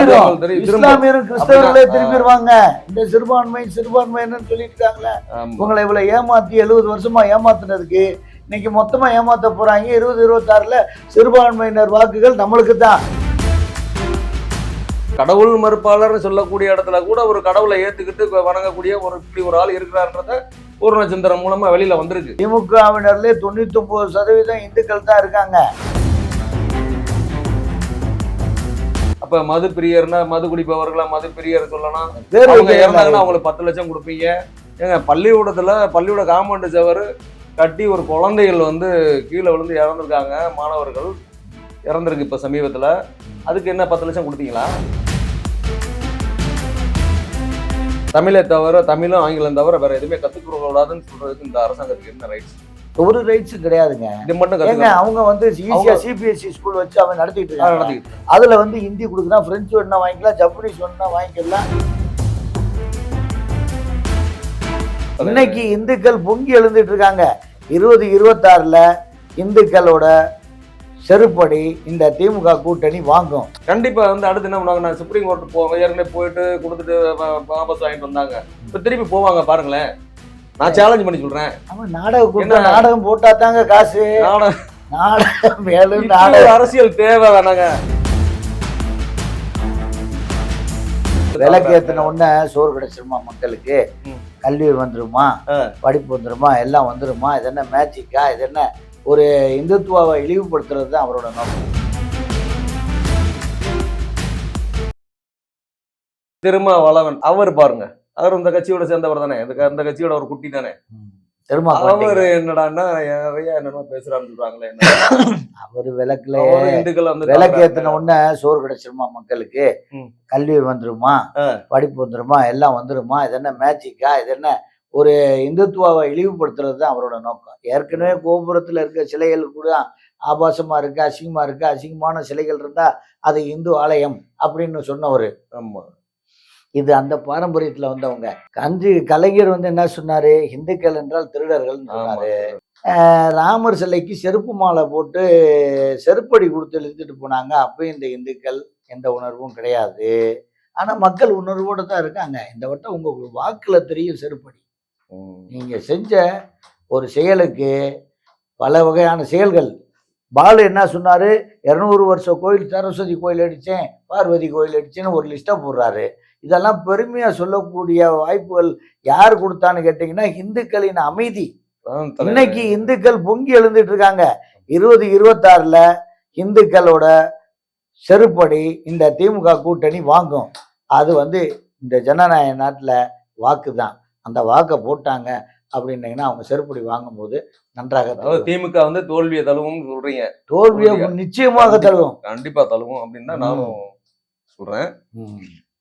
திரும்பிடும். இஸ்லாமியரும் கிறிஸ்தவர்களே. திரும்பிடுவாங்க இந்த சிறுபான்மை சிறுபான்மைன்னு சொல்லிட்டு இருக்காங்களே ஆமா. உங்களை இவ்வளவு ஏமாத்தி எழுபது வருஷமா ஏமாத்துனதுக்கு இன்னைக்கு மொத்தமா ஏமாத்த போறாங்க. இருபது இருபத்தாறுல சிறுபான்மையினர் வாக்குகள் நம்மளுக்கு தான் கடவுள் மறுப்பாளர்னு சொல்லக்கூடிய இடத்துல கூட ஒரு கடவுளை ஏத்துக்கிட்டு வணங்கக்கூடிய ஒரு இப்படி ஒரு ஆள் இருக்கிறான்றத பூர்ண சிந்தனம் மூலமா வெளியில வந்திருக்கு. திமுகவினர்ல தொண்ணூத்தி ஒன்பது சதவீதம் இந்துக்கள் தான் இருக்காங்க. அப்ப மது பிரியர்னா மது குடிப்பவர்களா மது பிரியர் சொல்லலாம் அவங்க. இறந்தாங்கன்னா அவங்களுக்கு பத்து லட்சம் கொடுப்பீங்க. ஏங்க பள்ளிக்கூடத்துல பள்ளியோட காம்பவுண்டு சவர் கட்டி ஒரு குழந்தைகள் வந்து கீழே விழுந்து இறந்துருக்காங்க. மாணவர்கள் இறந்துருக்கு இப்ப சமீபத்துல. அதுக்கு என்ன பத்து லட்சம் கொடுத்தீங்களா? தமிழை தவிர தமிழும் ஆங்கிலம் தவிர வேற எதுவுமே கத்துக்க கூடாதுன்னு சொல்றதுக்கு இந்த அரசாங்கத்துக்கு என்ன ரைட்ஸ் ஒரு ரைட்ஸ் கிடையாதுங்க. இது மட்டும் ஏங்க அவங்க வந்து ஈஸியா அவங்க- சிபிஎஸ்சி ஸ்கூல் வச்சு அவன் நடத்திட்டு இருக்காங்க. அதுல வந்து ஹிந்தி கொடுக்குறான் பிரெஞ்சு வேணா வாங்கிக்கலாம் ஜப்பனீஸ் வேணா வாங்கிக்கலாம். இன்னைக்கு இந்துக்கள் பொங்கி எழுந்துட்டு இருக்காங்க. இருபது இருபத்தாறுல இந்துக்களோட செருப்படி இந்த திமுக கூட்டணி வாங்கும். கண்டிப்பா வந்து அடுத்து என்ன பண்ணுவாங்க நான் சுப்ரீம் கோர்ட் போவாங்க. ஏற்கனவே போயிட்டு கொடுத்துட்டு வாபஸ் வாங்கிட்டு வந்தாங்க. இப்ப திருப்பி போவாங்க பாருங்களேன். நான் சேலஞ்ச் பண்ணி சொல்றேன். அவன் நாடக கூட்டம்? நாடகம் போட்டா தாங்க காசு. நாட- நாடகம் மேலும் நாடகம். அரசியல் தேவை வேணாங்க விளக்கு ஏத்தின உடனே சோறு கிடைச்சிருமா மக்களுக்கு. கல்வி வந்துருமா. படிப்பு வந்துருமா? எல்லாம் வந்துருமா? இது என்ன மேஜிக்கா இது என்ன ஒரு இந்துத்துவாவை இழிவுபடுத்துறது தான் அவரோட நோக்கம். திருமாவளவன் அவர் பாருங்க. அவர் இந்த கட்சியோட சேர்ந்தவர் தானே. இந்த கட்சியோட ஒரு குட்டி தானே. அவர் என்னடான்னா நிறைய என்னமோ பேசுறான்னு சொல்றாங்களே? அவர் விளக்குல இந்துக்கள் வந்து விளக்கு ஏத்தின உடனே சோறு கிடைச்சிருமா மக்களுக்கு. கல்வி வந்துருமா. படிப்பு வந்துருமா? எல்லாம் வந்துருமா? இது என்ன மேஜிக்கா? இது என்ன ஒரு இந்துத்துவாவை இழிவுபடுத்துறது தான் அவரோட நோக்கம். ஏற்கனவே கோபுரத்துல இருக்க சிலைகள் கூட ஆபாசமா இருக்கு அசிங்கமா இருக்கு. அசிங்கமான சிலைகள் இருந்தா அது இந்து ஆலயம் அப்படின்னு சொன்னவர். ஆமா. இது அந்த பாரம்பரியத்துல வந்தவங்க. கஞ்சி கலைஞர் வந்து என்ன சொன்னாரு? இந்துக்கள் என்றால் திருடர்கள் சொன்னாரு. ராமர் சிலைக்கு செருப்பு மாலை போட்டு செருப்படி கொடுத்து இழுத்துட்டு போனாங்க. அப்பயும் இந்த இந்துக்கள் எந்த உணர்வும் கிடையாது. ஆனா மக்கள் உணர்வோட தான் இருக்காங்க. இந்த வட்டம் உங்க வாக்குல தெரியும் செருப்படி. ம். நீங்க செஞ்ச ஒரு செயலுக்கு பல வகையான செயல்கள் பாலு என்ன சொன்னாரு? இருநூறு வருஷம் கோயில் சரஸ்வதி கோயில் அடிச்சேன் பார்வதி கோயில் அடிச்சேன்னு ஒரு லிஸ்ட்டை போடுறாரு. இதெல்லாம் பெருமையா சொல்லக்கூடிய வாய்ப்புகள் யார் கொடுத்தான்னு கேட்டீங்கன்னா இந்துக்களின் அமைதி. இன்னைக்கு இந்துக்கள் பொங்கி எழுந்துட்டு இருக்காங்க. இருபது இருபத்தாறுல இந்துக்களோட செருப்படி இந்த திமுக கூட்டணி வாங்கும். அது வந்து இந்த ஜனநாயக நாட்டுல வாக்கு தான் அந்த வாக்கை போட்டாங்க அப்படின்னீங்கன்னா அவங்க செருப்படி வாங்கும்போது நன்றாக அதாவது. திமுக வந்து தோல்வியை தழுவும் சொல்றீங்க. தோல்வியை நிச்சயமாக தருவோம் கண்டிப்பா தழுவும் அப்படின்னு தான் நானும் சொல்றேன்.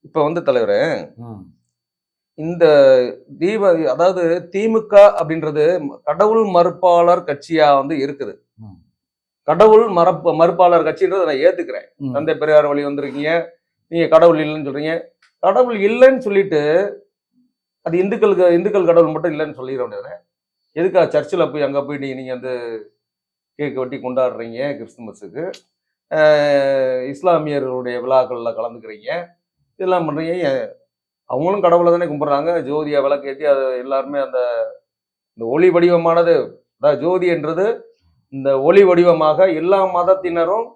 இப்ப வந்து தலைவரே இந்த தீப அதாவது திமுக அப்படின்றது கடவுள் மறுப்பாளர் கட்சியா வந்து இருக்குது. கடவுள் மறப்ப மறுப்பாளர் கட்சின்றதை நான் ஏத்துக்கிறேன். தந்தை பெரியார் வழி வந்திருக்கீங்க. நீங்க கடவுள் இல்லைன்னு சொல்றீங்க. கடவுள் இல்லைன்னு சொல்லிட்டு அது இந்துக்களுக்கு இந்துக்கள் கடவுள் மட்டும் இல்லைன்னு சொல்லிட வேண்டியது எதுக்கா சர்ச்சில் போய் அங்கே போய் நீங்க நீங்க வந்து கேக் வெட்டி கொண்டாடுறீங்க கிறிஸ்துமஸுக்கு? ஆஹ் இஸ்லாமியர்களுடைய விழாக்கள்ல கலந்துக்கிறீங்க. இதெல்லாம் பண்றீங்க. ஏன்? அவங்களும் கடவுளை தானே கும்பிட்றாங்க. ஜோதியா விளக்கேற்றி அது எல்லாருமே அந்த இந்த ஒளி வடிவமானது அதாவது ஜோதி என்றது இந்த ஒளி வடிவமாக எல்லா மதத்தினரும்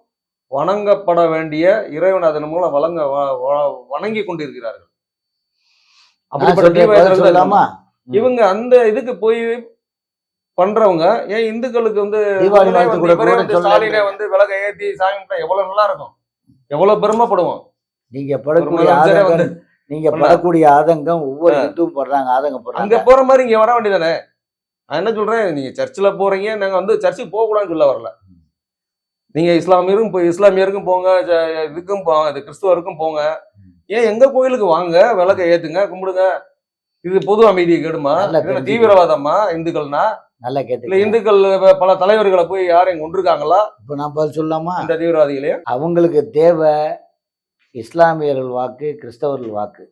வணங்கப்பட வேண்டிய இறைவன் அதன் மூலம் வழங்க வணங்கி கொண்டிருக்கிறார்கள். இவங்க அந்த இதுக்கு போய் பண்றவங்க ஏன் இந்துக்களுக்கு வந்து வாழ்த்து வந்து. ஸ்டாலினே விளக்க ஏத்தி சாமி எவ்வளவு நல்லா இருக்கும் எவ்வளவு பெருமைப்படுவோம்? நீங்க படக்கூடிய ஆதங்கம் நீங்க படக்கூடிய ஆதங்கம் ஒவ்வொரு இந்துவும் படுறாங்க ஆதங்கம் அங்க படுறாங்க போற மாதிரி இங்க வர வேண்டியதானே? நான் என்ன சொல்றேன் நீங்க சர்ச்சில் போறீங்க நாங்க வந்து சர்ச்சுக்கு போக கூடாதுன்னு சொல்ல வரல. நீங்க இஸ்லாமியருக்கும் போய் இஸ்லாமியருக்கும் போங்க இதுக்கும் போங்க கிறிஸ்துவருக்கும் போங்க. ஏன் எங்க கோயிலுக்கு வாங்க? விளக்க ஏத்துங்க கும்பிடுங்க. இது பொது அமைதியை கெடுமா. தீவிரவாதமா இந்துக்கள்னா? நல்லா கேட்டு இந்துக்கள் பல தலைவர்களை போய் யாரையும் கொண்டிருக்காங்களா? இப்ப நான் பதில் சொல்லலாமா? இந்த தீவிரவாதிகளே அவங்களுக்கு தேவை இஸ்லாமியர்கள் வாக்கு கிறிஸ்தவர்கள் வாக்கு.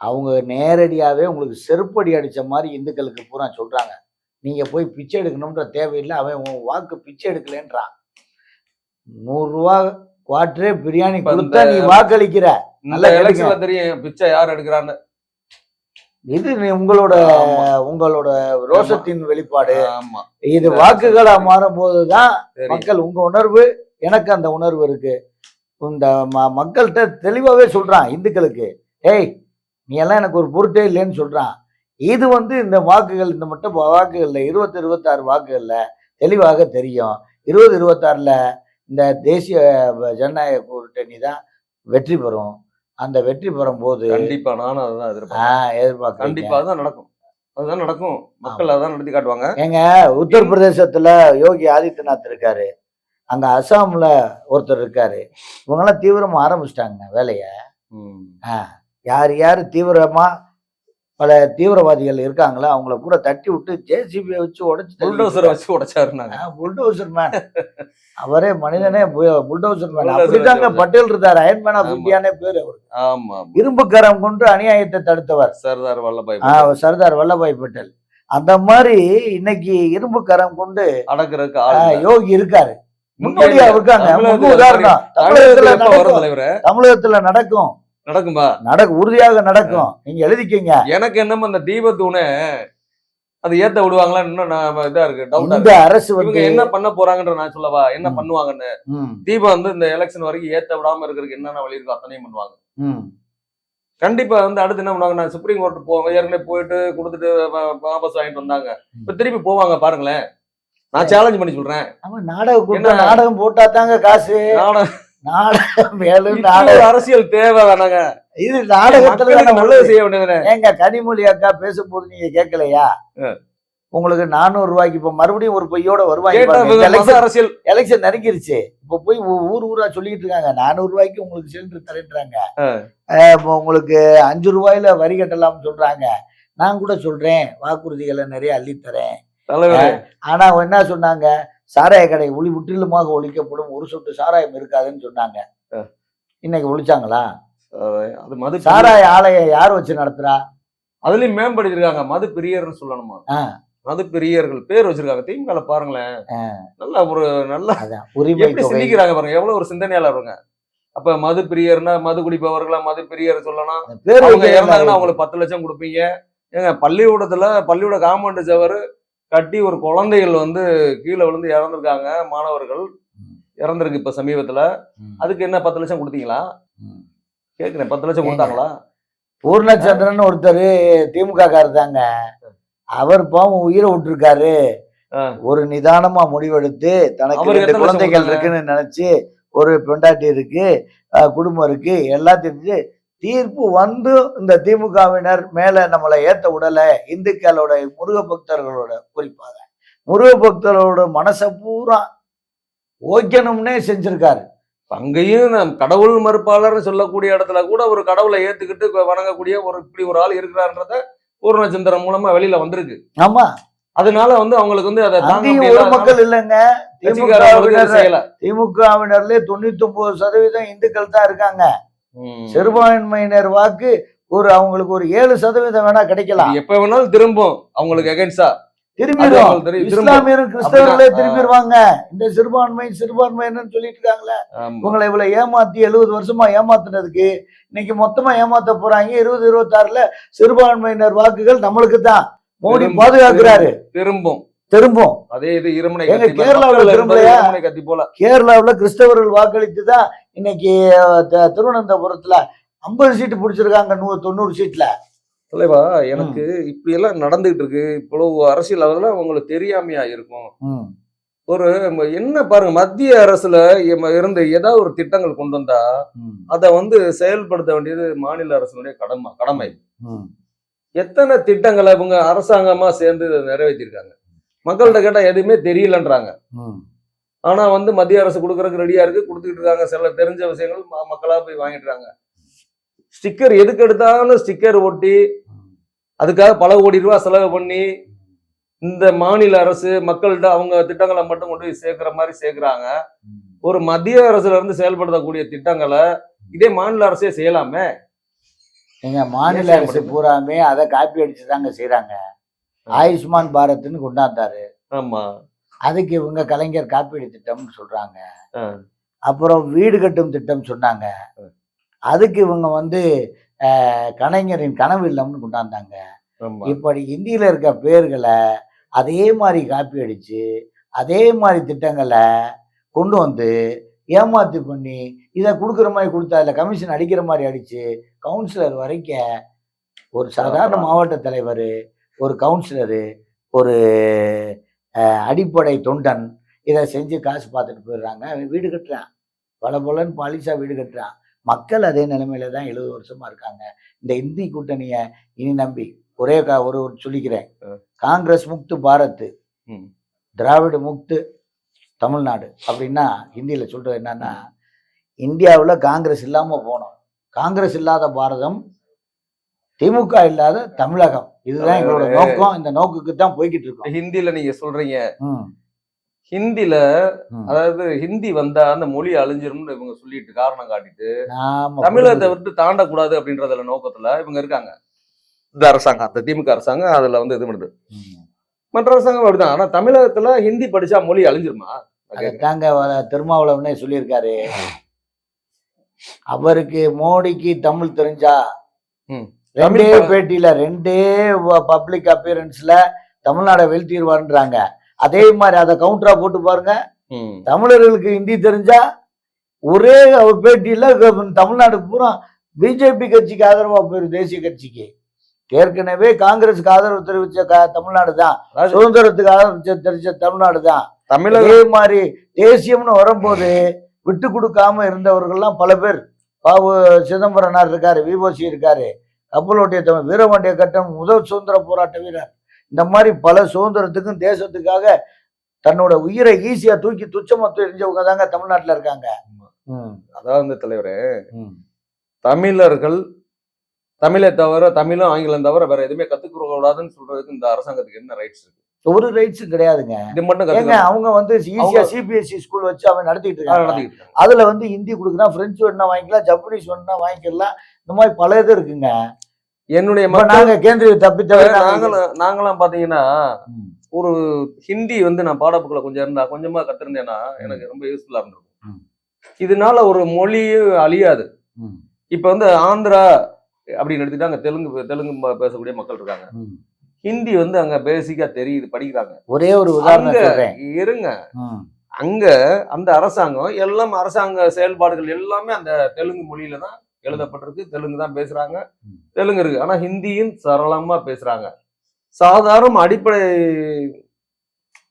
அவங்க நேரடியாகவே உங்களுக்கு செருப்படி அடிச்ச மாதிரி இந்துக்களுக்கு பூரா சொல்றாங்க. நீங்க போய் பிச்சை எடுக்கணும்ன்ற தேவையில்லை அவன் உன் வாக்கு பிச்சை எடுக்கலன்றான். நூறுரூவா குவார்டரே பிரியாணி கொடுத்தா நீ வாக்களிக்கிற. நல்லா. எலெக்ஷன்ல தெரியும் பிச்சை யார் எடுக்கிறான்னு. இது உங்களோட. உங்களோட ரோசத்தின் வெளிப்பாடு. ஆமா. இது வாக்குகளா மாறும் போதுதான் மக்கள் உங்க உணர்வு எனக்கு அந்த உணர்வு இருக்கு. இந்த மக்கள்கிட்ட தெளிவாவே சொல்றான் இந்துக்களுக்கு. ஏய் நீ எல்லாம் எனக்கு ஒரு பொருட்டே இல்லைன்னு சொல்றான். இது வந்து இந்த வாக்குகள் இந்த மட்டும் வாக்குகள்ல இருபத்தி இருபத்தாறு வாக்குகள்ல தெளிவாக தெரியும். இருபது இருபத்தாறுல இந்த தேசிய ஜனநாயக கூட்டணி தான் வெற்றி பெறும். அந்த வெற்றி பெறும் போது கண்டிப்பா நானும் அதுதான் எதிர்பார்க்கிறேன். ஆஹ் எதிர்பார்க்கறீங்க. கண்டிப்பா அதுதான் நடக்கும். அதுதான் நடக்கும். மக்கள் அதான் நடத்தி காட்டுவாங்க. ஏங்க உத்தரப்பிரதேசத்துல யோகி ஆதித்யநாத் இருக்காரு. அங்க அசாம்ல ஒருத்தர் இருக்காரு. இவங்கெல்லாம் தீவிரமா ஆரம்பிச்சிட்டாங்க வேலைய. யார் யார் தீவிரமா பல தீவிரவாதிகள் இருக்காங்களோ அவங்கள கூட தட்டி விட்டு ஜேசிபியை வச்சு புல்டோசரை உடச்சு வச்சு உடைச்சாருனாங்க. புல்டோசர் மேன் அவரே மனிதனே புல்டோசர் மேன் அப்படிதாங்க. பட்டேல் இருந்தார். Iron man of. இந்தியானே பேரு அவர். ஆமா ஆமா. இரும்பு கரம் கொண்டு அநியாயத்தை தடுத்தவர். சர்தார் வல்லபாய் சர்தார் வல்லபாய் பட்டேல். அந்த மாதிரி இன்னைக்கு இரும்பு கரம் கொண்டு அடக்குறதுக்கு. யோகி இருக்காரு. முன்னோடியா. இருக்காங்க உதாரணம் தமிழகத்துல நடக்கும். நடக்கும்பா. நடக்கு உறுதியாக நடக்கும். நீங்க எழுதிக்கங்க. எனக்கு என்னமோ அந்த தீபத்தூணை அது ஏத்த விடுவாங்களா? இன்னும் நான் இதா இருக்கு இந்த அரசு இவங்க வந்து என்ன பண்ண போறாங்கன்ற நான் சொல்லவா? என்ன. பண்ணுவாங்கன்னு? தீபம் வந்து இந்த எலெக்ஷன் வரைக்கும் ஏத்த விடாம இருக்கிறதுக்கு என்னென்ன வழி இருக்கோ அத்தனையும் பண்ணுவாங்க. கண்டிப்பா வந்து அடுத்து என்ன பண்ணுவாங்க நான் சுப்ரீம் கோர்ட் போவாங்க ஏற்கனவே போயிட்டு கொடுத்துட்டு வாபஸ் வாங்கிட்டு வந்தாங்க. இப்ப திருப்பி போவாங்க பாருங்களேன். நான் சேலஞ்ச் பண்ணி சொல்றேன். நாடகம்? நாடகம் போட்டா தாங்க காசு. நாடகம். நாடகம் மேலும் நாடகம். அரசியல் தேவை வேணாங்க. இது நாடகத்துல நல்லது. செய்ய வேண்டியதுனே ஏங்க கனிமொழி அக்கா பேசும்போது நீங்க கேட்கலையா. உங்களுக்கு நானூறு ரூபாய்க்கு இப்ப மறுபடியும் ஒரு பொய்யோட வருவாங்க அரசியல் எலெக்ஷன் நெருங்கிருச்சு. இப்ப போய் ஊர் ஊரா சொல்லிட்டு இருக்காங்க. நானூறு ரூபாய்க்கு உங்களுக்கு சிலிண்டர் தரேன்றாங்க. உங்களுக்கு அஞ்சு ரூபாயில வரி கட்டலாம்னு சொல்றாங்க. நான் கூட சொல்றேன். வாக்குறுதிகளை நிறைய அள்ளித்தரேன். ஆனா என்ன சொன்னாங்க? சாராய கடை ஒளி முற்றிலுமாக ஒழிக்கப்படும் ஒரு சொட்டு சாராயம் இருக்காதுன்னு சொன்னாங்க. இன்னைக்கு ஒழிச்சாங்களா? அது மது சாராய ஆலையை யார் வச்சு நடத்துறா? அதுலயும் மேம்படுத்திருக்காங்க. மது பிரியர்னு சொல்லணுமா. மது பிரியர்கள் பேர் வச்சிருக்காங்க. திமுக பாருங்களேன். நல்ல ஒரு நல்ல உரிமை சிந்திக்கிறாங்க பாருங்க. எவ்வளவு ஒரு சிந்தனையாளருங்க அப்ப மது பிரியர்னா மது குடிப்பவர்களா மது பிரியர் சொல்லலாம். அவங்க இறந்தாங்கன்னா அவங்களுக்கு பத்து லட்சம் கொடுப்பீங்க. ஏங்க பள்ளிக்கூடத்துல பள்ளியோட காம்பவுண்ட் சவர் கட்டி ஒரு குழந்தைகள் வந்து கீழே விழுந்து இறந்துருக்காங்க மாணவர்கள் இறந்துருக்கு இப்ப சமீபத்துல. அதுக்கு என்ன பத்து லட்சம் கொடுத்தீங்களா. கேக்குறேன் பத்து லட்சம் கொடுத்தாங்களா பூர்ணச்சந்திரன் ஒருத்தர் திமுக தாங்க அவர் பாவம் உயிரை விட்டுருக்காரு. ஒரு நிதானமா முடிவெடுத்து தனக்கு ரெண்டு குழந்தைகள்? இருக்குன்னு நினைச்சு ஒரு பெண்டாட்டி இருக்கு குடும்பம் இருக்கு எல்லாத்தையும் இருந்து தீர்ப்பு வந்து இந்த திமுகவினர் மேல நம்மளை ஏத்த விடல இந்துக்களோட முருக பக்தர்களோட குறிப்பாக. முருக பக்தர்களோட மனசை பூரா ஓக்கணும்னே செஞ்சிருக்காரு. அங்கேயும் நம் கடவுள் மறுப்பாளர்னு சொல்லக்கூடிய இடத்துல கூட ஒரு கடவுளை ஏத்துக்கிட்டு வணங்கக்கூடிய ஒரு இப்படி ஒரு ஆள் இருக்கிறான்றத பூர்ணச்சந்திரன் மூலமா வெளியில வந்திருக்கு. ஆமா. அதனால வந்து அவங்களுக்கு வந்து அதை. ஒரு மக்கள் இல்லைங்க. திமுகவினர் செய்யல. திமுகவினர்ல தொண்ணூத்தி ஒன்பது சதவீதம் இந்துக்கள் தான் இருக்காங்க. சிறுபான்மையினர் வாக்கு ஒரு அவங்களுக்கு ஒரு ஏழு சதவீதம் வேணா கிடைக்கலாம். எப்ப வேணாலும் திரும்பும். அவங்களுக்கு எகென்ஸ்டா திரும்பிடும் அவங்களுக்கு தெரியும், திரும்ப. இஸ்லாமியரும் கிறிஸ்தவர்களே. திரும்பிடுவாங்க இந்த சிறுபான்மை சிறுபான்மையினர் சொல்லிட்டு இருக்காங்களே. இவங்களை இவ்வளவு ஏமாத்தி எழுபது வருஷமா ஏமாத்துனதுக்கு இன்னைக்கு மொத்தமா ஏமாத்த போறாங்க. இருபது இருபத்தாறுல சிறுபான்மையினர் வாக்குகள் நம்மளுக்கு தான் மோடி பாதுகாக்கிறாரு. திரும்பும். திரும்பும். அதே இது இருமுனை. கேரளாவுல திரும்பலையா? கத்தி போல. கேரளாவுல கிறிஸ்தவர்கள் வாக்களித்து தான் இன்னைக்கு திருவனந்தபுரத்துல ஐம்பது சீட்டு பிடிச்சிருக்காங்க நூ தொண்ணூறு சீட்ல. தலைவா எனக்கு இப்படி எல்லாம் நடந்துகிட்டு இருக்கு இவ்வளவு அரசியல் அதெல்லாம் உங்களுக்கு தெரியாமையா இருக்கும். ஒரு என்ன பாருங்க மத்திய அரசுல இருந்து ஏதாவது ஒரு திட்டங்கள் கொண்டு வந்தா அதை வந்து செயல்படுத்த வேண்டியது மாநில அரசினுடைய கடமை கடமை. எத்தனை திட்டங்களை இவங்க அரசாங்கமா சேர்ந்து நிறைவேற்றிருக்காங்க மக்கள்கிட்ட கேட்டா எதுவுமே தெரியலன்றாங்க. ம். ஆனா வந்து மத்திய அரசு கொடுக்கறதுக்கு ரெடியா இருக்கு கொடுத்துக்கிட்டு இருக்காங்க. சில தெரிஞ்ச விஷயங்கள் ம- மக்களா போய் வாங்கிட்டு இருக்காங்க ஸ்டிக்கர் எதுக்கு எடுத்தாலும் ஸ்டிக்கர் ஒட்டி அதுக்காக பல கோடி ரூபாய் செலவு பண்ணி இந்த மாநில அரசு மக்கள்கிட்ட அவங்க திட்டங்களை மட்டும் கொண்டு போய் சேர்க்கிற மாதிரி சேர்க்கிறாங்க. ஒரு மத்திய அரசுல இருந்து செயல்படுத்தக்கூடிய திட்டங்களை இதே மாநில அரசே செய்யலாமே? எங்க மாநில அரசு பூராமே அதை காப்பி அடிச்சு தாங்க செய்யறாங்க ஆயுஷ்மான் பாரத்னு கொண்டாந்தாரு. ஆமா. அதுக்கு இவங்க கலைஞர் காப்பீடு திட்டம்னு சொல்றாங்க. அப்புறம் வீடு கட்டும் திட்டம் சொன்னாங்க. அதுக்கு இவங்க வந்து கலைஞரின் கனவு இல்லம்னு கொண்டாந்தாங்க. இப்படி இந்தியில இருக்க பேர்களை அதே மாதிரி காப்பி அடிச்சு அதே மாதிரி திட்டங்களை கொண்டு வந்து ஏமாத்து பண்ணி இதை கொடுக்குற மாதிரி கொடுத்தா இல்லை கமிஷன் அடிக்கிற மாதிரி அடிச்சு கவுன்சிலர் வரைக்கும் ஒரு சாதாரண. மாவட்ட தலைவர் ஒரு கவுன்சிலரு ஒரு அடிப்படை தொண்டன் இதை செஞ்சு காசு பார்த்துட்டு போயிடுறாங்க. வீடு கட்டுறான். பல பலன்னு பாலிசா வீடு கட்டுறான். மக்கள் அதே நிலைமையில தான் எழுபது வருஷமா இருக்காங்க. இந்த இந்தி கூட்டணியை இனி நம்பி ஒரே கா- ஒரு ஒரு சொல்லிக்கிறேன். காங்கிரஸ் முக்து பாரத். ம். திராவிட முக்து தமிழ்நாடு. அப்படின்னா ஹிந்தியில சொல்றது என்னன்னா இந்தியாவுல காங்கிரஸ் இல்லாம போனோம். காங்கிரஸ் இல்லாத பாரதம் திமுக இல்லாத தமிழகம். இதுதான் எங்களோட நோக்கம். இந்த நோக்குக்கு தான் போய்கிட்டு இருக்கோம் ஹிந்தில நீங்க சொல்றீங்க. ஹிந்தில. அதாவது ஹிந்தி வந்தா அந்த மொழி அழிஞ்சிரும்னு இவங்க சொல்லிட்டு காரணம் காட்டிட்டு தமிழகத்தை. விட்டு தாண்டக்கூடாது அப்படின்றதுல நோக்கத்துல இவங்க இருக்காங்க. இந்த அரசாங்கம் அந்த திமுக அரசாங்கம் அதுல வந்து இது பண்ணுது. மற்ற அரசாங்கம் அப்படிதான். ஆனா தமிழகத்துல ஹிந்தி படிச்சா மொழி அழிஞ்சிருமா? வ- திருமாவளவனே சொல்லியிருக்காரு. அவருக்கு மோடிக்கு தமிழ் தெரிஞ்சா. ரெண்டே தமிழ் பேட்டியில ரெண்டே பப்ளிக் அப்பியரன்ஸ்ல தமிழ்நாடை வீழ்த்திடுவான்றாங்க அதே மாதிரி அதை கவுண்டரா போட்டு பாருங்க. தமிழர்களுக்கு ஹிந்தி தெரிஞ்சா ஒரே பேட்டியில தமிழ்நாடு பூரா பிஜேபி கட்சிக்கு ஆதரவா போயிரு தேசிய கட்சிக்கு. ஏற்கனவே காங்கிரஸுக்கு ஆதரவு தெரிவிச்ச தமிழ்நாடு தான். சுதந்திரத்துக்கு ஆதரவு தெரிவிச்ச தமிழ்நாடு தான். தமிழக அதே மாதிரி தேசியம்னு வரும்போது விட்டு கொடுக்காம இருந்தவர்கள்லாம் பல பேர். பாவு சிதம்பரனார் இருக்காரு விவோசி இருக்காரு. கப்பலோட்டிய தமிழ் வீரபாண்டிய கட்டம் முதல் சுதந்திர போராட்ட வீரர். இந்த மாதிரி பல சுதந்திரத்துக்கும் தேசத்துக்காக தன்னோட உயிரை ஈஸியா தூக்கி துச்சமா தெரிஞ்சவங்க தாங்க தமிழ்நாட்டுல இருக்காங்க. அதாவது தலைவரே. தமிழர்கள் தமிழை தவிர தமிழும் ஆங்கிலம் தவிர வேற எதுவுமே கத்துக்க கூடாதுன்னு சொல்றதுக்கு இந்த அரசாங்கத்துக்கு என்ன ரைட்ஸ் இருக்கு? ஒரு ரைட்ஸும் கிடையாதுங்க. இது மட்டும் அவங்க வந்து ஈஸியா சிபிஎஸ்இ ஸ்கூல் வச்சு அவன் நடத்திட்டு இருக்காங்க. அதுல வந்து ஹிந்தி கொடுக்குறான் பிரெஞ்சு வேணா வாங்கிக்கலாம் ஜப்பனீஸ் வேணா வாங்கிக்கலாம். இந்த மாதிரி பல இது இருக்குங்க. என்னுடைய நாங்க கேந்திரிய தப்பி தவிர நாங்க- நாங்களும் நாங்களாம் பாத்தீங்கன்னா ஒரு ஹிந்தி வந்து நான் பாடப்புக்களை கொஞ்சம் இருந்தா கொஞ்சமா கத்திருந்தேன்னா எனக்கு ரொம்ப யூஸ்ஃபுல்லா இருந்திருக்கும். இதனால ஒரு மொழியும் அழியாது. இப்ப வந்து ஆந்திரா அப்படின்னு எடுத்துட்டா அங்க தெலுங்கு தெலுங்கு பேசக்கூடிய மக்கள் இருக்காங்க. ஹிந்தி வந்து அங்க பேசிக்கா தெரியுது படிக்கிறாங்க. ஒரே ஒரு உதாரணம் இருங்க. அங்க அந்த அரசாங்கம் எல்லாம் அரசாங்க செயல்பாடுகள் எல்லாமே அந்த தெலுங்கு மொழியில தான் எழுதப்பட்டிருக்கு. தெலுங்கு தான் பேசுறாங்க. தெலுங்கு இருக்கு. ஆனா ஹிந்தியும் சரளமா பேசுறாங்க. சாதாரண அடிப்படை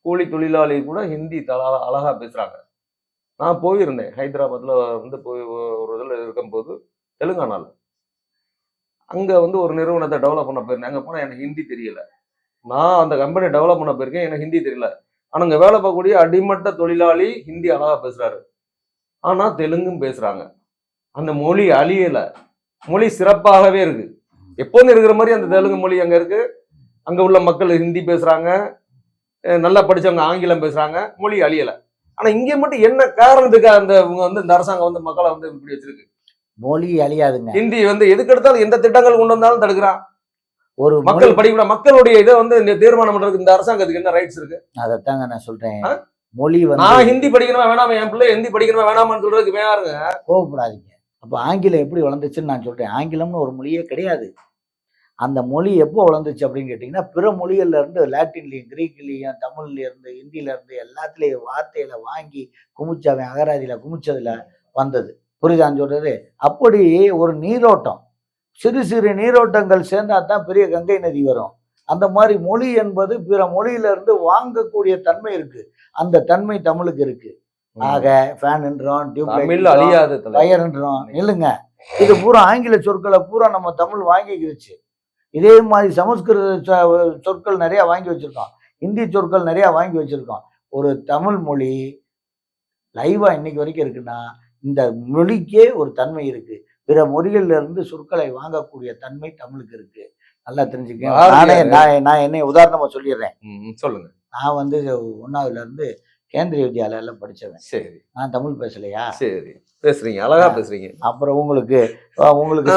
கூலி தொழிலாளி கூட ஹிந்தி தல- அழகா பேசுறாங்க. நான் போயிருந்தேன். ஹைதராபாத்ல வந்து போய் ஒரு இதுல இருக்கும்போது தெலுங்கானால. அங்க வந்து ஒரு நிறுவனத்தை டெவலப் பண்ண போயிருந்தேன். அங்க போனா எனக்கு ஹிந்தி தெரியல. நான் அந்த கம்பெனி டெவலப் பண்ண போயிருக்கேன். எனக்கு ஹிந்தி தெரியல. ஆனா அங்க வேலை பார்க்கக்கூடிய அடிமட்ட தொழிலாளி ஹிந்தி அழகா பேசுறாரு. ஆனா தெலுங்கும் பேசுறாங்க. அந்த மொழி அழியல. மொழி சிறப்பாகவே இருக்கு. எப்போதும் இருக்கிற மாதிரி அந்த தெலுங்கு மொழி அங்க இருக்கு. அங்க உள்ள மக்கள் ஹிந்தி பேசுறாங்க. அஹ் நல்லா படிச்சவங்க ஆங்கிலம் பேசுறாங்க. மொழி அழியல. ஆனா இங்க மட்டும் என்ன காரணத்துக்கு அந்த இவங்க வந்து இந்த அரசாங்கம் வந்து மக்களை வந்து இப்படி வச்சிருக்கு? மொழி அழியாதுங்க. ஹிந்தி வந்து எதுக்கு எடுத்தாலும் எந்த திட்டங்கள் கொண்டு வந்தாலும் தடுக்கிறான். ஒரு மக்கள் படிக்கூட மக்களுடைய இதை வந்து தீர்மானம் பண்றதுக்கு இந்த அரசாங்கத்துக்கு என்ன ரைட்ஸ் இருக்கு? அதைத்தாங்க நான் சொல்றேன்? மொழி நான் ஹிந்தி படிக்கணுமா வேணாமா? என் பிள்ளை ஹிந்தி படிக்கணுமா வேணாமான்னு சொல்றதுக்கு வேறாருங்க கோவப்படாதீங்க. அப்போ ஆங்கிலம் எப்படி வளர்ந்துச்சுன்னு நான் சொல்கிறேன் ஆங்கிலம்னு ஒரு மொழியே கிடையாது. அந்த மொழி எப்போ வளர்ந்துச்சு அப்படின்னு கேட்டிங்கன்னா பிற மொழிகள்ல இருந்து லாட்டின்லையும் தமிழ்லேருந்து தமிழ்ல இருந்து எல்லாத்துலேயும் வார்த்தையில் வாங்கி குமிச்சவன் அகராதியில் குமிச்சதில் வந்தது. புரியுதான்னு சொல்கிறது அப்படி ஒரு நீரோட்டம். சிறு சிறு நீரோட்டங்கள் சேர்ந்தால் தான் பெரிய கங்கை நதி வரும். அந்த மாதிரி மொழி என்பது பிற மொழியிலிருந்து வாங்கக்கூடிய தன்மை இருக்குது அந்த தன்மை தமிழுக்கு இருக்குது ஆக ஃபேன்ன்றோம் தமிழ் அழியாது. டயர்ன்றோம் இல்லைங்க இது பூரா ஆங்கில சொற்களை பூரா நம்ம தமிழ் வாங்கிக்கிருச்சு. இதே மாதிரி சமஸ்கிருத சொற்கள் நிறைய வாங்கி வச்சிருக்கோம். ஹிந்தி சொற்கள் நிறைய வாங்கி வச்சிருக்கோம். ஒரு தமிழ் மொழி லைவா இன்னைக்கு வரைக்கும் இருக்குன்னா இந்த மொழிக்கே ஒரு தன்மை இருக்கு. பிற மொழிகள்ல இருந்து சொற்களை வாங்கக்கூடிய தன்மை தமிழுக்கு இருக்கு. நல்லா தெரிஞ்சுக்கங்க. நானே. நான் நான் என்னை உதாரணமா சொல்லிடுறேன். சொல்லுங்க. நான் வந்து ஒன்னாவதுல இருந்து கேந்திரிய வித்யாலயில படிச்சவன். சரி. நான் தமிழ் பேசலையா? சரி. பேசுறீங்க. அழகா பேசுறீங்க. அப்புறம் உங்களுக்கு உங்களுக்கு